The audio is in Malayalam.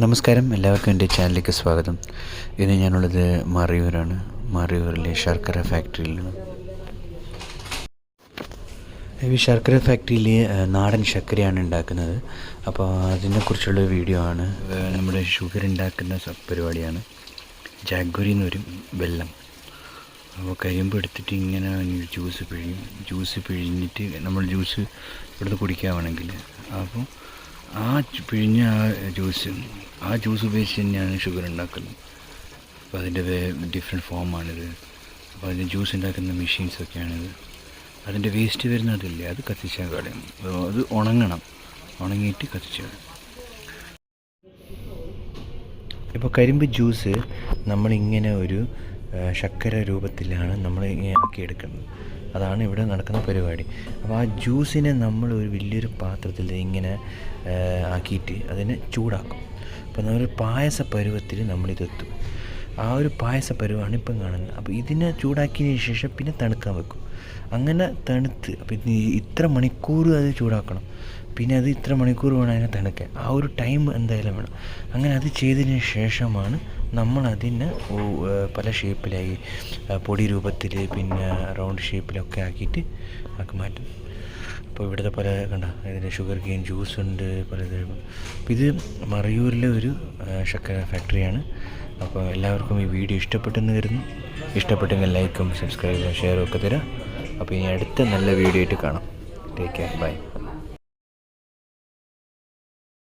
നമസ്കാരം. എല്ലാവർക്കും എന്റെ ചാനലിലേക്ക് സ്വാഗതം. ഇന്ന് ഞാനുള്ളത് മറിയൂരാണ്. മറിയൂരിലെ ശർക്കര ഫാക്ടറിയിലാണ് ഈ ശർക്കര ഫാക്ടറിയിൽ നാടൻ ശർക്കരയാണ് ഉണ്ടാക്കുന്നത്. അപ്പോൾ അതിനെക്കുറിച്ചുള്ള വീഡിയോ ആണ്. നമ്മുടെ ഷുഗർ ഉണ്ടാക്കുന്ന പരിപാടിയാണ് ജാഗ്വരി എന്ന് വരും വെള്ളം. അപ്പോൾ കരിമ്പ് എടുത്തിട്ട് ഇങ്ങനെ ജ്യൂസ് പിഴിയും. ജ്യൂസ് പിഴിഞ്ഞിട്ട് നമ്മൾ ജ്യൂസ് ഇവിടുന്ന് കുടിക്കാവാണെങ്കിൽ അപ്പോൾ ആ പിഴിഞ്ഞ ആ ജ്യൂസ് ആ ജ്യൂസ് ഉപയോഗിച്ച് തന്നെയാണ് ഷുഗർ ഉണ്ടാക്കുന്നത്. അപ്പോൾ അതിന്റെ ഡിഫറെന്റ് ഫോമാണിത് അപ്പോൾ അതിന്റെ ജ്യൂസ് ഉണ്ടാക്കുന്ന മെഷീൻസൊക്കെയാണിത് അതിന്റെ വേസ്റ്റ് വരുന്ന അതില്ലേ അത് കത്തിച്ചാൽ കളയും. അത് ഉണങ്ങണം. ഉണങ്ങിയിട്ട് കത്തിച്ചാൽ ഇപ്പോൾ കരിമ്പ് ജ്യൂസ് നമ്മളിങ്ങനെ ഒരു ശർക്കര രൂപത്തിലാണ് നമ്മൾ ആക്കിയെടുക്കുന്നത്. അതാണ് ഇവിടെ നടക്കുന്ന പരിപാടി. അപ്പോൾ ആ ജ്യൂസിനെ നമ്മൾ ഒരു വലിയൊരു പാത്രത്തിൽ ഇങ്ങനെ ആക്കിയിട്ട് അതിനെ ചൂടാക്കും. അപ്പോൾ നമ്മൾ പായസ പരുവത്തിൽ നമ്മളിതെത്തും. ആ ഒരു പായസ പരുവാണ് ഇപ്പം കാണുന്നത്. അപ്പോൾ ഇതിനെ ചൂടാക്കിയതിന് ശേഷം പിന്നെ തണുക്കാൻ വെക്കും. അങ്ങനെ തണുത്ത് അപ്പം ഇത് ഇത്ര മണിക്കൂർ അത് ചൂടാക്കണം. പിന്നെ അത് ഇത്ര മണിക്കൂർ വേണം അതിനെ തണുക്കാൻ. ആ ഒരു ടൈം എന്തായാലും വേണം. അങ്ങനെ അത് ചെയ്തതിന് ശേഷമാണ് നമ്മൾ അതിനെ പല ഷേപ്പിലായി പൊടി രൂപത്തിൽ പിന്നെ റൗണ്ട് ഷേപ്പിലൊക്കെ ആക്കിയിട്ട് ആക്കി മാറ്റും അപ്പോൾ ഇവിടുത്തെ പല കണ്ട ഇതിന്റെ ഷുഗർ കെയിൻ ജ്യൂസ് ഉണ്ട് പല തരം അപ്പോൾ ഇത് മറയൂരിലെ ഒരു ഷക്ക ഫാക്ടറിയാണ് അപ്പോൾ എല്ലാവർക്കും ഈ വീഡിയോ ഇഷ്ടപ്പെട്ടെന്ന് കരുതുന്നു. ഇഷ്ടപ്പെട്ടെങ്കിൽ ലൈക്കും സബ്സ്ക്രൈബും ഷെയറും ഒക്കെ തരാം. അപ്പോൾ ഇനി അടുത്ത നല്ല വീഡിയോ ആയിട്ട് കാണാം. Take care bye